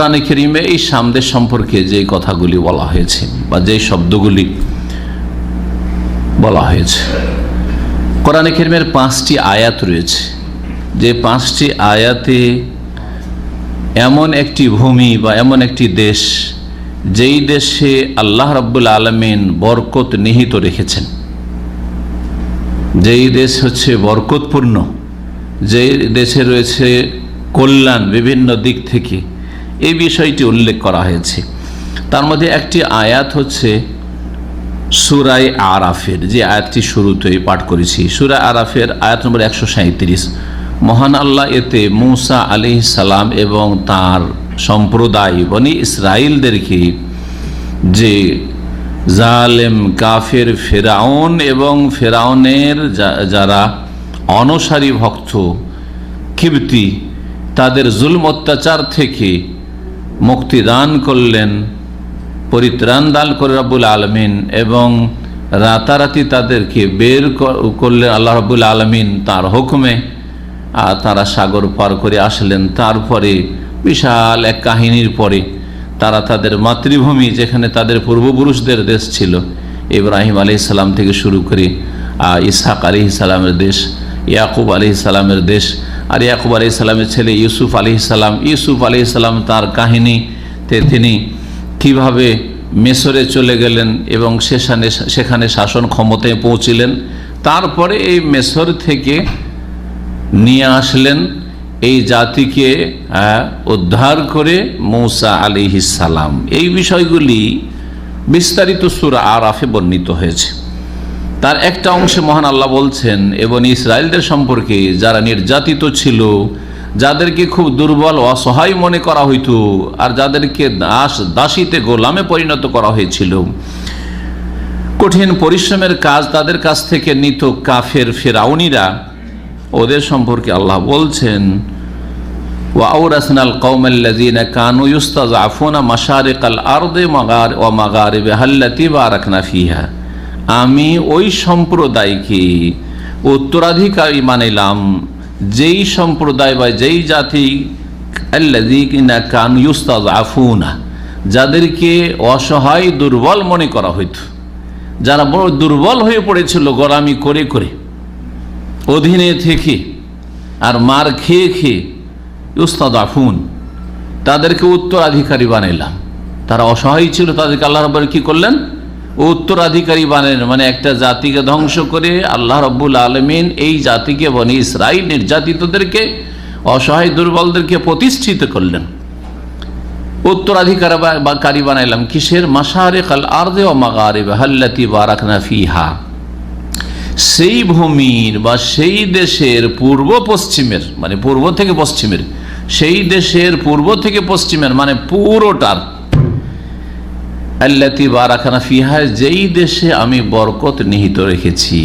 কোরআনে কেরিমে এই সামদের সম্পর্কে যে কথাগুলি বলা হয়েছে বা যে শব্দগুলি বলা হয়েছে। কোরআনে কেরিমের পাঁচটি আয়াত রয়েছে। যে পাঁচটি আয়াতে এমন একটি ভূমি বা এমন একটি দেশ, যেই দেশে আল্লাহ রাব্বুল আলমিন বরকত নিহিত রেখেছেন। যেই দেশ হচ্ছে বরকতপূর্ণ যে দেশে রয়েছে কল্যাণ বিভিন্ন দিক থেকে। এই বিষয়টি উল্লেখ করা হয়েছে। তার মধ্যে একটি আয়াত হচ্ছে সুরাই আরাফের। যে আয়াতটি শুরুতেই পাঠ করেছি। সুরাই আরাফের আয়াত নম্বর একশো সাঁত্রিশ মহান আল্লাহ এতে মৌসা আলি সালাম এবং তার সম্প্রদায় বনি ইসরায়েলদেরকে যে জালেম, কাফের, ফেরাউন এবং ফেরাউনের যারা অনসারী ভক্ত কিবতি তাদের জুলম অত্যাচার থেকে মুক্তিদান করলেন, পরিত্রাণ দান করে রাবুল আলমিন এবং রাতারাতি তাদেরকে বের করলেন আল্লাহ রাবুল আলমিন তার হুকুমে। আর তারা সাগর পার করে আসলেন, তারপরে বিশাল এক কাহিনীর পরে তারা তাদের মাতৃভূমি যেখানে তাদের পূর্বপুরুষদের দেশ ছিল, ইব্রাহিম আলি সালাম থেকে শুরু করে ইসহাক আলি সালামের দেশ, ইয়াকুব আলি সালামের দেশ আর ইয়াকুব আলি সালামের ছেলে ইউসুফ আলি সালাম। ইউসুফ আলি সালাম তার কাহিনীতে তিনি কীভাবে মেসরে চলে গেলেন এবং সেখানে সেখানে শাসন ক্ষমতায় পৌঁছিলেন, তারপরে এই মেসর থেকে নিয়ে আসলেন এই জাতিকে উদ্ধার করে মৌসা আলি সালাম। এই বিষয়গুলি বিস্তারিত সুরা আরাফে বর্ণিত হয়েছে। তার একটা অংশে মহান আল্লাহ বলছেন এবং ইসরায়েলদের সম্পর্কে যারা নির্যাতিত ছিল, যাদেরকে খুব দুর্বল অসহায় মনে করা হইতো, আর যাদেরকে দাস, দাসীতে গোলামে পরিণত করা হয়েছিল, কঠিন পরিশ্রমের কাজ তাদের কাছ থেকে নিত কাফের ফেরাউনিরা। ওদের সম্পর্কে আল্লাহ বলছেন ওয়াউরাসনাল আরদি মাগার ফিহা। আমি ওই সম্প্রদায়কে উত্তরাধিকারী মানিলাম, যেই সম্প্রদায় বা যেই জাতি কানু ইউস্তাযআফুনা, যাদেরকে অসহায় দুর্বল মনে করা হইত। যারা বড় দুর্বল হয়ে পড়েছিল গোলামি করে করে, অধীনে থেকে আর মার খেয়ে খেয়ে উস্তাদ আফুন তাদেরকে উত্তরাধিকারী বানাইলাম। তারা অসহায় ছিল, তাদেরকে আল্লাহ রব্বর কি করলেন? উত্তরাধিকারী বানালেন মানে একটা জাতিকে ধ্বংস করে আল্লাহ রব্বুল আলমিন এই জাতিকে, বনি ইসরাইল নির্যাতিতদেরকে, অসহায় দুর্বলদেরকে প্রতিষ্ঠিত করলেন। উত্তরাধিকার বা কারি বানাইলাম, কিসের? মাসারে কাল আর্দে ও মাগারে হাল্লাতি বারাকনা ফিহা। সেই ভূমির বা সেই দেশের পূর্ব পশ্চিমের মানে পূর্ব থেকে পশ্চিমের, সেই দেশের পূর্ব থেকে পশ্চিমের মানে পুরোটার আল্লাতি বারাখানা ফিহা, যেই দেশে আমি বরকত নিহিত রেখেছি,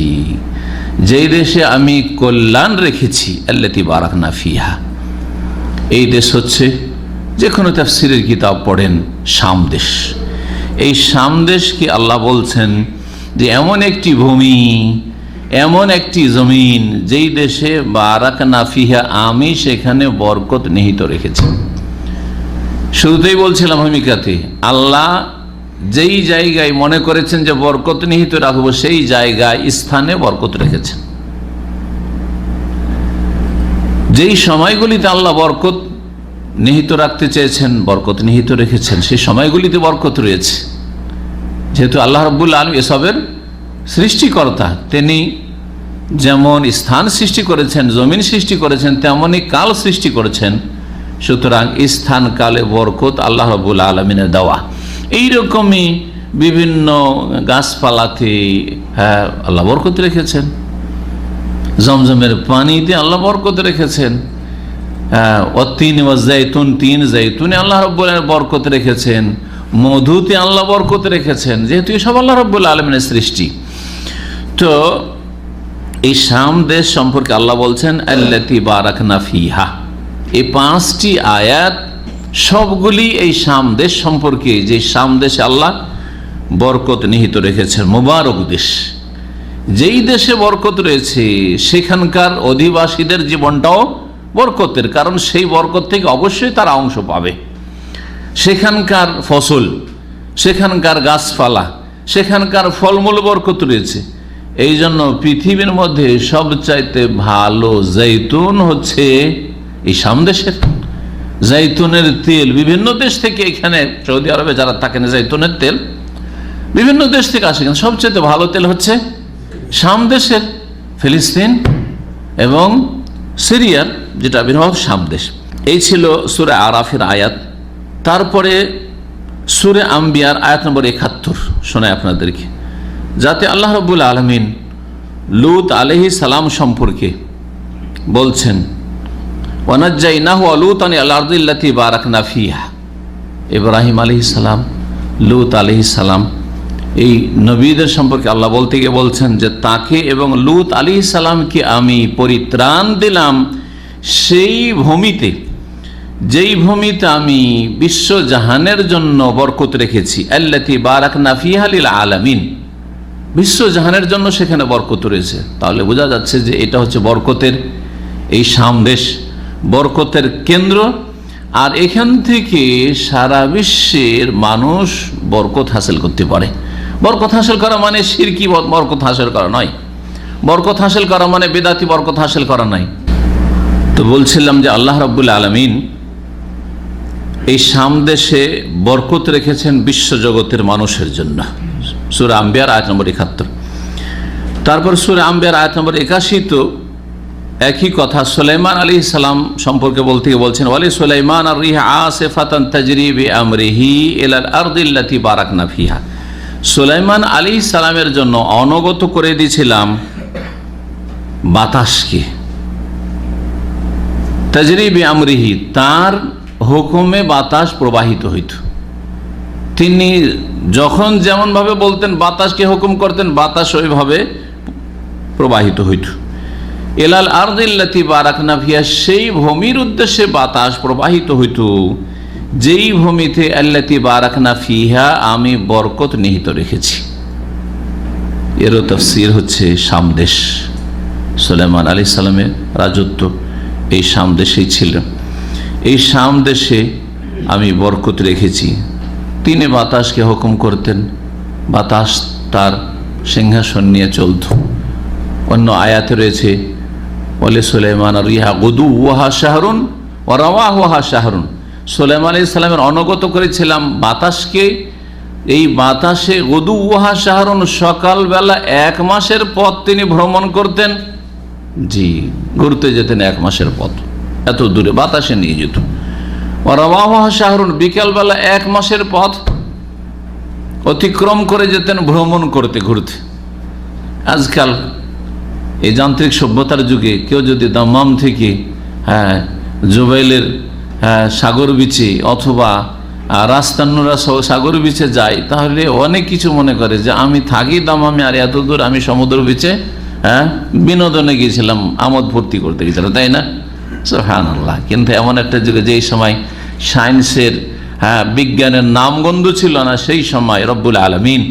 যেই দেশে আমি কল্যাণ রেখেছি, আল্লাতি বারাখানা ফিহা। এই দেশ হচ্ছে যে কোনো তাফসিরের কিতাব পড়েন সামদেশ এই সামদেশকে আল্লাহ বলছেন যে, এমন একটি ভূমি, এমন একটি জমিন, যেই দেশে বারাক নাফিহা আমি সেখানে বরকত নিহিত রেখেছি। শুরুতেই বলছিলাম ভূমিকাতে, আল্লাহ যেই জায়গায় মনে করেছেন যে বরকত নিহিত রাখব, সেই জায়গায়, স্থানে বরকত রেখেছেন। যেই সময়গুলিতে আল্লাহ বরকত নিহিত রাখতে চেয়েছেন, বরকত নিহিত রেখেছেন, সেই সময়গুলিতে বরকত রয়েছে। যেহেতু আল্লাহ রব্বুল আলম এসবের সৃষ্টিকর্তা, তিনি যেমন স্থান সৃষ্টি করেছেন, জমিন সৃষ্টি করেছেন তেমনই কাল সৃষ্টি করেছেন। সুতরাং স্থান, কালে বরকত আল্লাহ রবুল আলমিনের দেওয়া। এইরকমই বিভিন্ন গাছপালাতে হ্যাঁ আল্লাহ বরকত রেখেছেন। জমজমের পানিতে আল্লাহ বরকত রেখেছেন। অতিন জৈতুন তিন জৈতুনে আল্লাহ রব্বুল বরকত রেখেছেন। মধুতে আল্লাহ বরকত রেখেছেন। যেহেতু এসব আল্লাহ রব্বুল আলমিনের সৃষ্টি। তো এই শাম দেশ সম্পর্কে আল্লাহ বলছেন, আল্লাতি বারাকনা ফিহা। এই পাঁচটি আয়াত সবগুলি এই শাম দেশ সম্পর্কে, যে শাম দেশে আল্লাহ বরকত নিহিত রেখেছেন, মোবারক দেশ। যেই দেশে বরকত রয়েছে, সেখানকার অধিবাসীদের জীবনটাও বরকতের, কারণ সেই বরকত থেকে অবশ্যই তারা অংশ পাবে। সেখানকার ফসল, সেখানকার গাছপালা, সেখানকার ফলমূল বরকত রয়েছে। এই জন্য পৃথিবীর মধ্যে সবচাইতে ভালো জৈতুন হচ্ছে এই সামদেশের জৈতুনের তেল, বিভিন্ন দেশ থেকে এখানে সৌদি আরবে যারা থাকেন জৈতুনের তেল, বিভিন্ন দেশ থেকে আসে। কিন্তু সবচেয়ে ভালো তেল হচ্ছে সামদেশের ফিলিস্তিন এবং সিরিয়ার, যেটা আবির্ভাব সামদেশ এই ছিল সুরে আরাফের আয়াত। তারপরে সুরে আম্বিয়ার আয়াত নম্বর একাত্তর শোনায় আপনাদেরকে। যাতে আল্লাহ রবুল আলমিন লুত আলহি সালাম সম্পর্কে বলছেন। ওয়ানাজ্জাই নাহু আলুত আনি আল্লাহদুল্লাতি বারাক নাফিয়া ইব্রাহিম আলহি সালাম, লুত আলহি সালাম, এই নবীদের সম্পর্কে আল্লাহ বলতে গিয়ে বলছেন যে তাকে এবং লুত আলী সালামকে আমি পরিত্রাণ দিলাম সেই ভূমিতে, যেই ভূমিতে আমি বিশ্ব জাহানের জন্য বরকত রেখেছি। আল্লাতি বারাক নাফিহালিল আলামিন। বিশ্ব জাহানের জন্য সেখানে বরকত রয়েছে। তাহলে বোঝা যাচ্ছে যে এটা হচ্ছে বরকতের এই সামদেশ। বরকতের কেন্দ্র। আর এখান থেকে সারা বিশ্বের মানুষ বরকত হাসিল করতে পারে। বরকত হাসিল করা মানে সিরকি বরকত হাসিল করা নয়। বরকত হাসিল করা মানে বেদাতি বরকত হাসিল করা নয়। তো বলছিলাম যে আল্লাহ রব্বুল আলমিন এই সামদেশে বরকত রেখেছেন বিশ্বজগতের মানুষের জন্য। সুরে আম্বিয়ার আয়াত নম্বর একাত্তর। তারপর সুরে আম্বিয়ার আয়াত নম্বর একাশি তো একই কথা সুলাইমান আলী সালাম সম্পর্কে বলতে গিয়ে বলছেন, ওয়ালি সুলাইমান আর রিহা আসে ফাতান তাজরিবি আমরিহি এলাল আরদিল্লাতি বারাক নাফিহা সুলাইমান আলী সালামের জন্য অনগত করে দিয়েছিলাম বাতাসকে। তাজরিবি আমরিহি, তার হুকুমে বাতাস প্রবাহিত হইত। তিনি যখন যেমনভাবে বলতেন, বাতাসকে হুকুম করতেন, বাতাস ওইভাবে প্রবাহিত হইত। এলাল আর্দিল্লাতি বারাকনা ভিয়া সেই ভূমির উদ্দেশ্যে বাতাস প্রবাহিত হইত। যেই ভূমিতে আল্লাতি বারাকনা ফিহা, আমি বরকত নিহিত রেখেছি। এরও তফসির হচ্ছে সামদেশ সুলেমান আলী সালামের রাজত্ব এই সামদেশেই ছিল। এই সামদেশে আমি বরকত রেখেছি। তিনি বাতাসকে হুকুম করতেন, বাতাস তার সিংহাসন নিয়ে চলত। অন্য আয়াতে রয়েছে বলে সুলেমান রিহা গদু ওয়াহা শাহরুন ও রওয়া ওয়াহা শাহরুন। সুলেমান আলী ইসলামের অনগত করেছিলাম বাতাসকে। এই বাতাসে গদু ওয়াহা শাহরুন সকালবেলা এক মাসের পথ তিনি ভ্রমণ করতেন। জি, ঘুরতে যেতেন এক মাসের পথ। এত দূরে বাতাসে নিয়ে যেত। রওয়া শাহরুন বিকালবেলা এক মাসের পথ অতিক্রম করে যেতেন ভ্রমণ করতে ঘুরতে আজকাল এই যান্ত্রিক সভ্যতার যুগে কেউ যদি দাম্মাম থেকে হ্যাঁ জুবাইলের হ্যাঁ সাগর বিচে অথবা রাস্তান্নরা সাগর বিচে যায়, তাহলে অনেক কিছু মনে করে যে আমি থাকি দামামে আর এত দূর আমি সমুদ্র বিচে হ্যাঁ বিনোদনে গিয়েছিলাম, আমোদ ফুর্তি করতে গেছিলাম তাই না? হ্যাঁ আল্লাহ কিন্তু এমন একটা যুগে যেই সময় সায়েন্সের হ্যাঁ বিজ্ঞানের নামগন্ধ ছিল না, সেই সময় রব্বুল আলমিন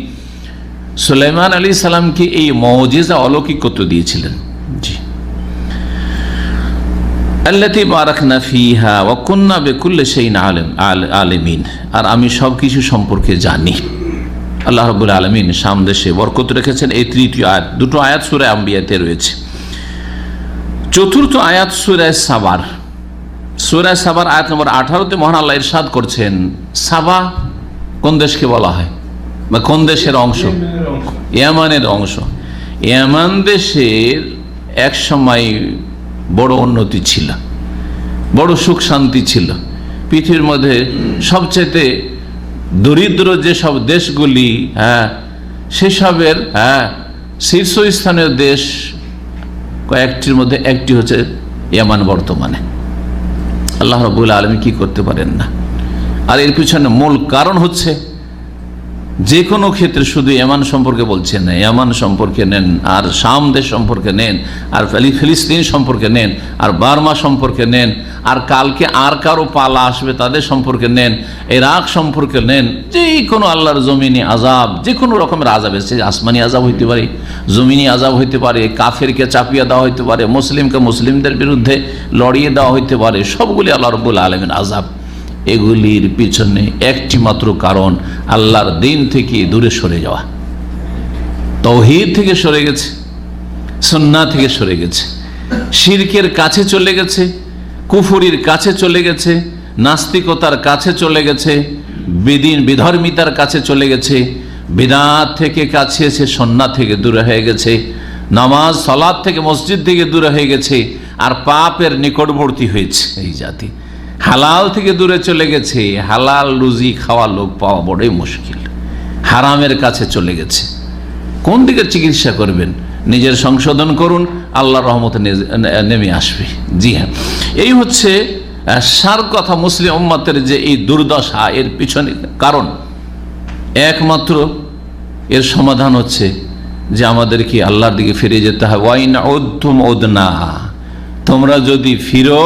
সুলাইমান আলী সালামকে এই মজিজা অলৌকিকত্ব দিয়েছিলেন। জি। আল্লাতি বারাকনা ফিহা ওয়াকুন্না বেকুল্লে সেই আলেম আলেমিন। আর আমি সব কিছু সম্পর্কে জানি। আল্লাহ রবুল আলমিন সামদেশে বরকত রেখেছেন। এই তৃতীয় আয়াত দুটো আয়াত সুরে আম্বিয়াতে রয়েছে। চতুর্থ আয়াত সুরায় সাবার। সুরায় সাবার আয়াত নম্বর আঠারোতে মহান আল্লাহ ইরশাদ করছেন সাবা কোন দেশকে বলা হয়? বা কোন দেশের অংশ? ইয়ামানের অংশ। ইয়ামান দেশের এক সময় বড় উন্নতি ছিল, বড় সুখ শান্তি ছিল। পৃথিবীর মধ্যে সবচেয়ে দরিদ্র যেসব দেশগুলি হ্যাঁ সেসবের হ্যাঁ শীর্ষস্থানীয় দেশ কয়েকটির মধ্যে একটি হচ্ছে ইয়ামান বর্তমানে। আল্লাহ রবুল আলমী কি করতে পারেন না। আর এর পিছনে মূল কারণ হচ্ছে যে কোনো ক্ষেত্রে শুধু এমান সম্পর্কে বলছেন না এমান সম্পর্কে নেন, আর শাম দেশ সম্পর্কে নেন, আর ফিলিস্তিন সম্পর্কে নেন, আর বার্মা সম্পর্কে নেন, আর কালকে আর কারও পালা আসবে তাদের সম্পর্কে নেন এরাক সম্পর্কে নেন, যে কোনো আল্লাহর জমিনি আজাব যে কোনো রকমের আজাব এসেছে আসমানি আজাব হইতে পারে, জমিনি আজাব হইতে পারে, কাফেরকে চাপিয়ে দেওয়া হইতে পারে, মুসলিমকে মুসলিমদের বিরুদ্ধে লড়িয়ে দেওয়া হইতে পারে, সবগুলি আল্লাহ রবুল আলমের আজাব এগুলির পিছনে একটি মাত্র কারণ, আল্লাহর দিন থেকে দূরে সরে যাওয়া। তৌহিদ থেকে সরে গেছে সন্না থেকে সরে গেছে, শিরকের কাছে চলে গেছে, কুফুরির কাছে চলে গেছে, নাস্তিকতার কাছে চলে গেছে, বিদিন বিধর্মিতার কাছে চলে গেছে, বিদাত থেকে কাছে এসে সন্না থেকে দূরে হয়ে গেছে, নামাজ সলাদ থেকে মসজিদ থেকে দূরে হয়ে গেছে, আর পাপের নিকটবর্তী হয়েছে এই জাতি। হালাল থেকে দূরে চলে গেছে, হালাল রুজি খাওয়া লোক পাওয়া বড়ই মুশকিল। হারামের কাছে চলে গেছে। কোন দিকে চিকিৎসা করবেন? নিজের সংশোধন করুন, আল্লাহ রহমতে নেমে আসবে। জি হ্যাঁ। এই হচ্ছে সার কথা মুসলিম উম্মাতের যে এই দুর্দশা, এর পিছনে কারণ। একমাত্র এর সমাধান হচ্ছে যে আমাদেরকে আল্লাহর দিকে ফিরে যেতে হবে ওয়াইন অধ্যম ওদনা তোমরা যদি ফিরো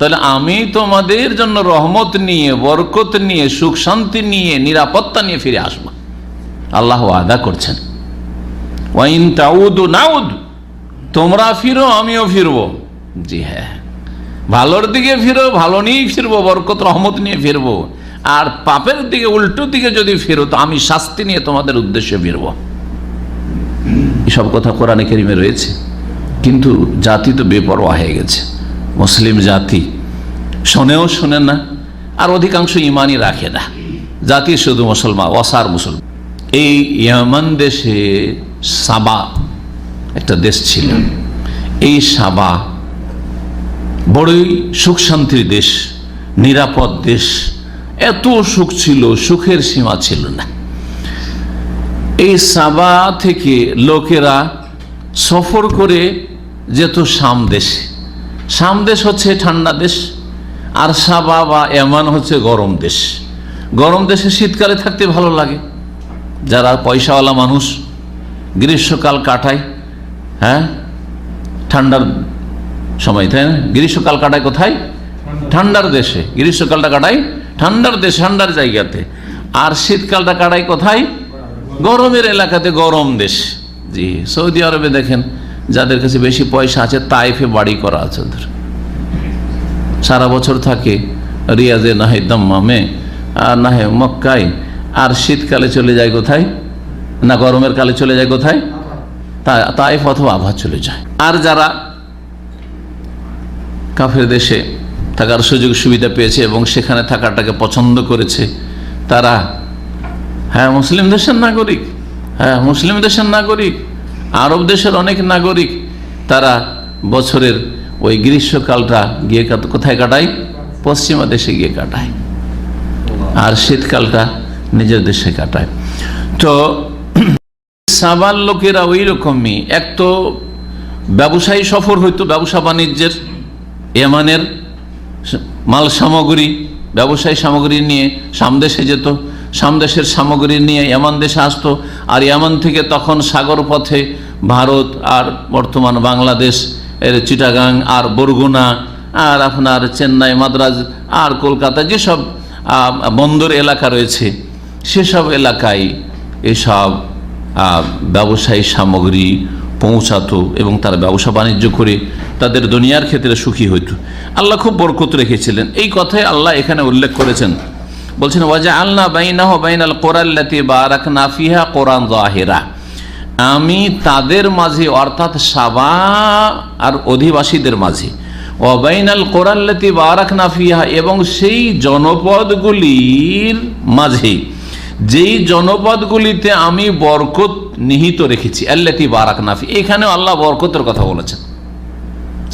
তাহলে আমি তোমাদের জন্য রহমত নিয়ে, বরকত নিয়ে, সুখ শান্তি নিয়ে, নিরাপত্তা নিয়ে ফিরে আসব। আল্লাহ আদা করছেন। ওয়াইন তাউদ নাউদ, তোমরা ফিরো, আমিও ফিরবো। জি হ্যাঁ। ভালোর দিকে ফিরো, ভালো নিয়েই ফিরবো, বরকত, রহমত নিয়ে ফিরবো। আর পাপের দিকে, উল্টো দিকে যদি ফিরো, তো আমি শাস্তি নিয়ে তোমাদের উদ্দেশ্যে ফিরবো। এসব কথা কোরআনে কেরিমে রয়েছে। কিন্তু জাতি তো বেপরোয়া হয়ে গেছে। মুসলিম জাতি শোনেও শোনে না, আর অধিকাংশ ইমানই রাখে না। জাতি শুধু মুসলমান, অসার মুসলমান। এই ইয়ামান দেশে সাবা একটা দেশ ছিল। এই সাবা বড়ই সুখ শান্তির দেশ, নিরাপদ দেশ। এত সুখ ছিল, সুখের সীমা ছিল না। এই সাবা থেকে লোকেরা সফর করে যেত শাম দেশে। শাম দেশ হচ্ছে ঠান্ডা দেশ, আর সাবা বা এমান হচ্ছে গরম দেশ। গরম দেশে শীতকালে থাকতে ভালো লাগে। যারা পয়সাওয়ালা মানুষ, গ্রীষ্মকাল কাটায় হ্যাঁ? ঠান্ডার সময়, তাই না? গ্রীষ্মকাল কাটায় কোথায়? ঠান্ডার দেশে। গ্রীষ্মকালটা কাটায় ঠান্ডার দেশ, ঠান্ডার জায়গাতে। আর শীতকালটা কাটায় কোথায়? গরমের এলাকাতে গরম দেশ। জি, সৌদি আরবে দেখেন যাদের কাছে বেশি পয়সা আছে, তাইফে বাড়ি করা আছে ওদের। সারা বছর থাকে রিয়াজে না হয় দম্মামে, আর না হয় মক্কায়, আর শীতকালে চলে যায় কোথায়? না গরমের কালে চলে যায় কোথায়? তাইফ অথবা আভা চলে যায়। আর যারা কাফের দেশে থাকার সুযোগ সুবিধা পেয়েছে এবং সেখানে থাকাটাকে পছন্দ করেছে, তারা হ্যাঁ মুসলিম দেশের নাগরিক হ্যাঁ মুসলিম দেশের নাগরিক আরব দেশের অনেক নাগরিক, তারা বছরের ওই গ্রীষ্মকালটা গিয়ে কোথায় কাটায়? পশ্চিমা দেশে গিয়ে কাটায়। আর শীতকালটা নিজের দেশে কাটায়। তো সাবাল লোকেরা ওই রকমই এক তো ব্যবসায়ী সফর হইতো, ব্যবসা বাণিজ্যের, এমানের মাল সামগ্রী, ব্যবসায়ী সামগ্রী নিয়ে সামদেশে যেত। সামদেশের সামগ্রী নিয়ে এমন দেশে আসতো, আর এমন থেকে তখন সাগর পথে ভারত আর বর্তমান বাংলাদেশ, এর চিটাগাং আর বরগুনা, আর আপনার চেন্নাই, মাদ্রাজ, আর কলকাতা যেসব বন্দর এলাকা রয়েছে, সেসব এলাকায় এসব ব্যবসায়ী সামগ্রী পৌঁছাতো এবং তারা ব্যবসা বাণিজ্য করে তাদের দুনিয়ার ক্ষেত্রে সুখী হইত। আল্লাহ খুব বরকত রেখেছিলেন। এই কথাই আল্লাহ এখানে উল্লেখ করেছেন। বলছেন ওয়াজা আল্লাহ বাইনাহ বাইনাল কোরআল্লাতি বারাক নাফিহা কোরআন জাহেরা আমি তাদের মাঝে, অর্থাৎ সাবা আর অধিবাসীদের মাঝে অবাইনাল কোরআল্লাতি বারাক নাফিহা এবং সেই জনপদগুলির মাঝে, যেই জনপদগুলিতে আমি বরকত নিহিত রেখেছি, আল্লাতি বারাক নাফি এখানেও আল্লাহ বরকতের কথা বলেছেন।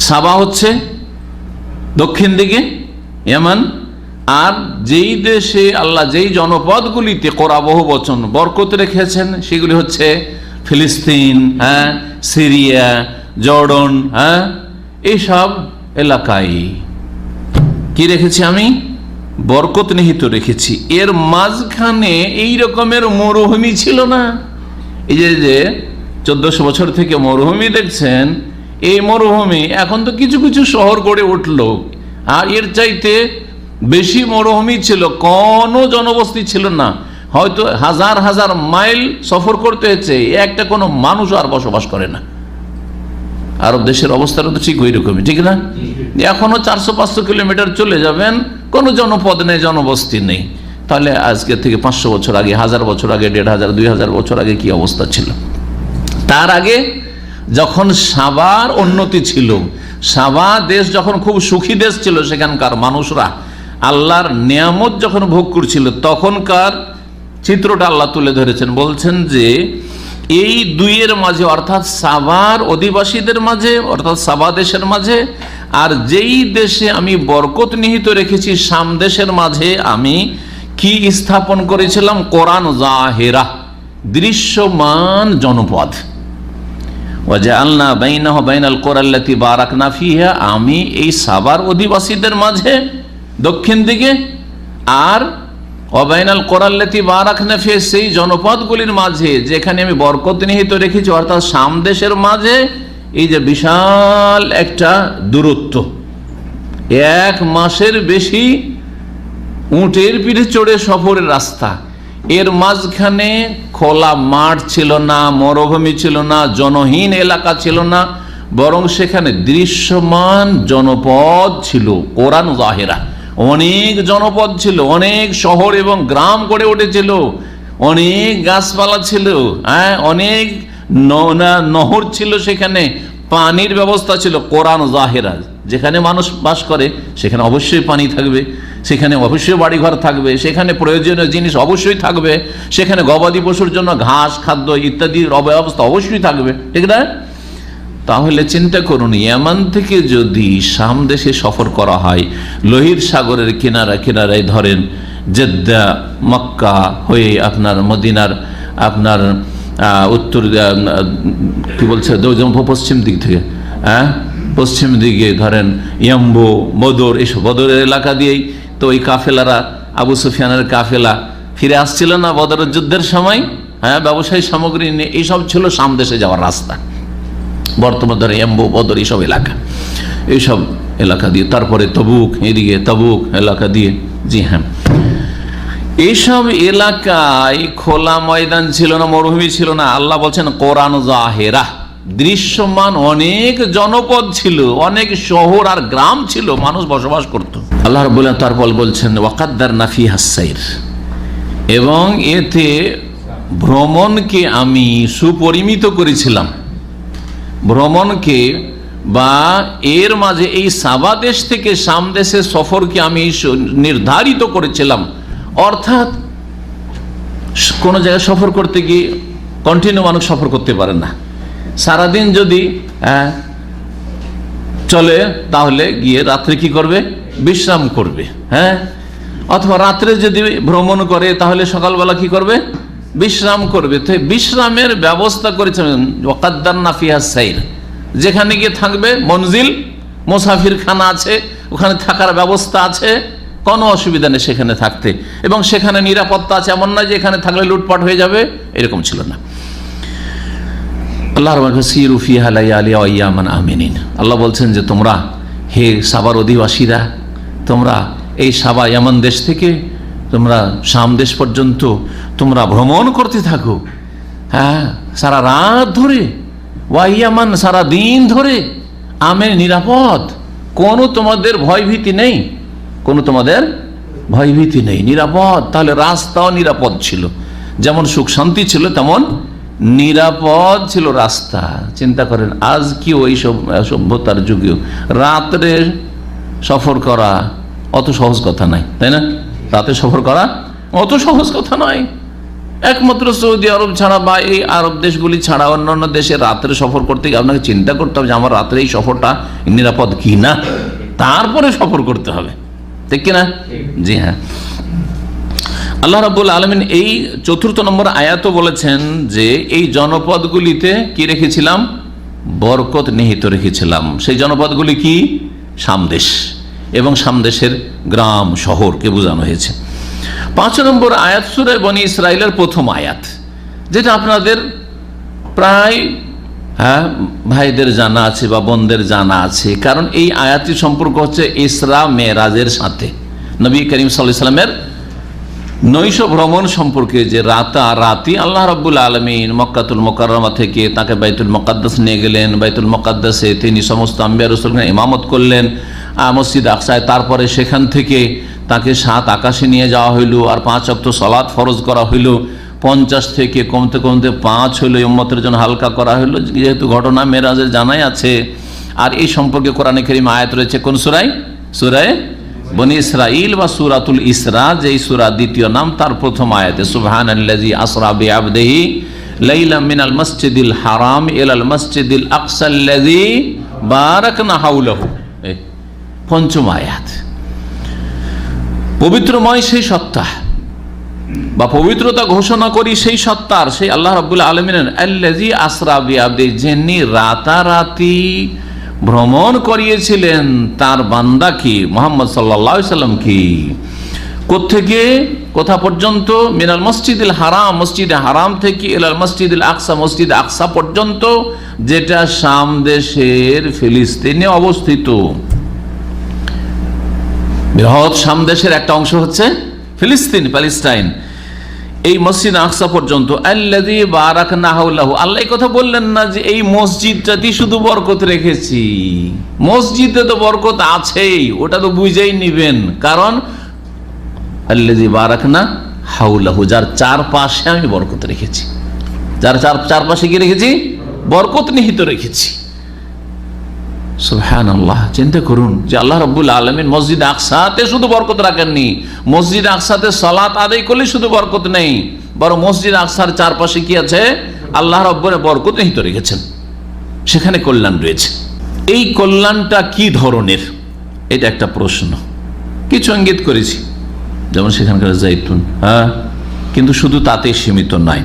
সাবা হচ্ছে দক্ষিণ দিকে এমন আর যেই দেশে আল্লাহ যেই জনপদগুলিতে কোরা বহু বচন বরকত রেখেছেন, সেগুলি হচ্ছে ফিলিস্তিন হ্যাঁ সিরিয়া, জর্ডন হ্যাঁ এইসব এলাকায়। কি রেখেছি আমি? বরকত নিহিত রেখেছি। এর মাঝখানে এই রকমের মরুভূমি ছিল না। এই যে যে চোদ্দশো বছর থেকে মরুভূমি দেখছেন, এই মরুভূমি এখন তো কিছু কিছু শহর গড়ে উঠল। আর এর চাইতে বেশি মরুভূমি ছিল, কোনো জনবস্তি ছিল না। হয়তো হাজার হাজার মাইল সফর করতে হয়েছে একটা কোনো মানুষ আর বসবাস করে না। আরব দেশের অবস্থাটা তো ঠিক ওই রকমই ঠিক না? এখনও চারশো পাঁচশো কিলোমিটার চলে যাবেন, কোনো জনপদ নেই, জনবস্তি নেই। তাহলে আজকে থেকে পাঁচশো বছর আগে, হাজার বছর আগে, দেড় হাজার, দুই হাজার বছর আগে কি অবস্থা ছিল? তার আগে যখন সাবার উন্নতি ছিল সাবা দেশ যখন খুব সুখী দেশ ছিল, সেখানকার মানুষরা আল্লাহর নিয়ামত যখন ভোগ করছিল, তখনকার চিত্রটা আল্লাহ তুলে ধরেছেন। বলছেন যে, এই দুইয়ের মাঝে, অর্থাৎ সাবার অধিবাসীদের মাঝে, অর্থাৎ সাবা দেশের মাঝে, আর যেই দেশে আমি বরকত নিহিত রেখেছি সাম দেশের মাঝে আমি কি স্থাপন করেছিলাম? কোরআন জাহেরা, দৃশ্যমান জনপদ। আমি এই সাবার অধিবাসীদের মাঝে দক্ষিণ দিকে, আর অবাইনাল কোরাল্লাতি বারাকনা ফিহা সেই জনপদগুলির মাঝে, যেখানে আমি বরকত নিহিত রেখেছি, অর্থাৎ সামদেশের মাঝে, এই যে বিশাল একটা দূরত্ব। এক মাসের বেশি উটের পিঠে চড়ে সফরের রাস্তা। এর মাঝখানে খোলা মাঠ ছিল না, মরুভূমি ছিল না, জনহীন এলাকা ছিল না, বরং সেখানে দৃশ্যমান জনপদ ছিল, কোরআন জাহেরা। অনেক জনপদ ছিল, অনেক শহর এবং গ্রাম গড়ে উঠেছিল, অনেক গাছপালা ছিল হ্যাঁ অনেক নহর ছিল সেখানে, পানির ব্যবস্থা ছিল, কোরআন জাহেরা, যেখানে মানুষ বাস করে, সেখানে অবশ্যই পানি থাকবে, সেখানে অবশ্যই বাড়িঘর থাকবে, সেখানে প্রয়োজনীয় জিনিস অবশ্যই থাকবে, সেখানে গবাদি পশুর জন্য ঘাস, খাদ্য ইত্যাদির অব্যবস্থা অবশ্যই থাকবে, ঠিক না? তাহলে চিন্তা করুন, ইয়ামান থেকে যদি সামদেশে সফর করা হয়, লোহিত সাগরের কিনারা কিনারায় ধরেন জেদ্দা, মক্কা হয়ে আপনার মদিনার, আপনার উত্তর কি বলছে পশ্চিম দিক থেকে হ্যাঁ পশ্চিম দিকে ধরেন ইয়াম্বো, বদর এইসব বদরের এলাকা দিয়েই তো ওই কাফেলারা, আবু সুফিয়ানের কাফেলা ফিরে আসছিল না বদরের যুদ্ধের সময়? হ্যাঁ ব্যবসায়ী সামগ্রী নিয়ে, এইসব ছিল সামদেশে যাওয়ার রাস্তা। বর্তমান ধরে এম্বো, বদর এইসব এলাকা। এইসব এলাকা দিয়ে, তারপরে তবুক, এদিকে তবুক এলাকা দিয়ে, জি হ্যাঁ। এইসব এলাকায় খোলা ময়দান ছিল না, মরুভূমি ছিল না। আল্লাহ বলছেন, কোরআন জাহেরা। দৃশ্যমান অনেক জনপদ ছিল, অনেক শহর আর গ্রাম ছিল, মানুষ বসবাস করত। আল্লাহ বললেন তারপর বলছেন ওয়াকাদ্দার নাফি হাসাইর এবং এতে ভ্রমণকে আমি সুপরিমিত করেছিলাম। ভ্রমণকে বা এর মাঝে এই সাবা দেশ থেকে সামদেশের সফরকে আমি নির্ধারিত করেছিলাম। অর্থাৎ কোনো জায়গায় সফর করতে গিয়ে কন্টিনিউ মানুষ সফর করতে পারে না। সারাদিন যদি চলে, তাহলে গিয়ে রাত্রে কি করবে? বিশ্রাম করবে হ্যাঁ? অথবা রাত্রে যদি ভ্রমণ করে, তাহলে সকালবেলা কি করবে? বিশ্রাম করবে। তো বিশ্রামের ব্যবস্থা করেছেন ওকাদ্দার নাফিয়া সাইর। যেখানে গিয়ে থাকবে মঞ্জিল মোসাফির খানা আছে, ওখানে থাকার ব্যবস্থা আছে, কোনো অসুবিধা নেই সেখানে থাকতে। এবং সেখানে নিরাপত্তা আছে, এমন নয় যে এখানে থাকলে লুটপাট হয়ে যাবে, এরকম ছিল না। আল্লাহ বলছেন যে, তোমরা হে সাবার অধিবাসীরা, তোমরা এই সাবা ইয়ামান দেশ থেকে, তোমরা শাম দেশ পর্যন্ত তোমরা ভ্রমণ করতে থাকো। হ্যাঁ সারা রাত ধরে, ওয়াইয়ামান সারা দিন ধরে আমের নিরাপদ। কোনো তোমাদের ভয়ভীতি নেই। কোনো তোমাদের ভয়ভীতি নেই। নিরাপদ। তাহলে রাস্তাও নিরাপদ ছিল। যেমন সুখ শান্তি ছিল, তেমন নিরাপদ ছিল রাস্তা। চিন্তা করেন, আজ কি ওই সব সভ্যতার যুগেও? রাত্রে সফর করা অত সহজ কথা নাই, তাই না? রাতে সফর করা অত সহজ কথা নয়। একমাত্র সৌদি আরব ছাড়া বা এই আরব দেশগুলি ছাড়া অন্যান্য দেশে রাত্রে সফর করতে গিয়ে আপনাকে চিন্তা করতে হবে যে আমার রাত্রে এই সফরটা নিরাপদ কি না তারপরে সফর করতে হবে। ঠিক কিনা? জি হ্যাঁ। আল্লাহ রাবুল আলমিন এই চতুর্থ নম্বর আয়াত বলেছেন যে এই জনপদগুলিতে কি রেখেছিলাম? বরকত নিহিত রেখেছিলাম। সেই জনপদগুলি কি? সামদেশ। এবং সামদেশের গ্রাম, শহরকে বোঝানো হয়েছে। পাঁচ নম্বর আয়াত সুরে বনি ইসরায়েলের প্রথম আয়াত, যেটা আপনাদের প্রায় হ্যাঁ ভাইদের জানা আছে বা বোনদের জানা আছে। কারণ এই আয়াতটি সম্পর্ক হচ্ছে ইসরা মেরাজের সাথে। নবী করিম সাল্লামের নৈশ ভ্রমণ সম্পর্কে যে রাতা রাতি আল্লাহ রাব্বুল আলমিন মক্কাতুল মোকাররমা থেকে তাকে বাইতুল মোকাদ্দাস নিয়ে গেলেন। বাইতুল মোকাদ্দাসে তিনি সমস্ত আম্বিয়া রসুলকে ইমামত করলেন। মসজিদ আকসায়, তারপরে সেখান থেকে তাকে সাত আকাশে নিয়ে যাওয়া হইল আর পাঁচ অক্ত সলাদ ফরজ করা হইল। পঞ্চাশ থেকে কমতে কমতে পাঁচ হইল। ইম্মতের জন্য হালকা করা হইল। যেহেতু ঘটনা মেরাজের জানাই আছে, আর এই সম্পর্কে কোরআনে করিম আয়াত রয়েছে। কোন সুরাই সুরায় বনি ইসরাইল বা সুরাতুল ইসরা, যেই সুরা দ্বিতীয় নাম, তার প্রথম আয়াতে সুবহান আল্লাজি আসরা বিআবদিহি লাইলা মিনাল মসজিদিল হারাম ইলাল মসজিদিল আকসাল্লাজি বারাকনা হাউলাহু পঞ্চম আয়াত। পবিত্রময় সেই সত্তা। বা পবিত্রতা ঘোষণা করি সেই সত্তার, সেই আল্লাহ রবুল্লা আলমিনের আল্লাজি আসরা বিআবদি, যিনি রাতারাতি ভ্রমণ করিয়েছিলেন, তার বান্দা কি? মোহাম্মদ সাল্লা সাল্লাম কি? কোথেকে কোথা পর্যন্ত? মিনাল মসজিদুল হারাম, মসজিদ হারাম থেকে এলাল মসজিদুল আকসা, মসজিদ আকসা পর্যন্ত, যেটা শাম দেশের ফিলিস্তিনে অবস্থিত। বৃহৎ শাম দেশের একটা অংশ হচ্ছে ফিলিস্তিন, প্যালেস্টাইন। এই মসজিদ আকসা পর্যন্ত আল্লাদি বারাক নাহাউল্লাহ আল্লাহ কথা বললেন না যে এই মসজিদটাতেই শুধু বরকত রেখেছি। মসজিদে তো বরকত আছেই, ওটা তো বুঝেই নিবেন। কারণ আল্লাদি বারাক না হাউলাহু যার চারপাশে আমি বরকত রেখেছি। যার চার, চারপাশে কি রেখেছি? বরকত নিহিত রেখেছি। সুবহান আল্লাহ চিন্তা করুন যে আল্লাহ রব্বুল আলমিন মসজিদ আকসাতে শুধু বরকত রাখেননি, মসজিদ আকসাতে সলাত আদায় করলে শুধু বরকত নেই, বরং মসজিদ আকসার চারপাশে কি আছে? আল্লাহ রব্বুর বরকত নিহিত রেখেছেন। সেখানে কল্যাণ রয়েছে। এই কল্যাণটা কি ধরনের? এটা একটা প্রশ্ন। কিছু ইঙ্গিত করেছি। যেমন সেখানকার জাইতুন হ্যাঁ? কিন্তু শুধু তাতে সীমিত নয়।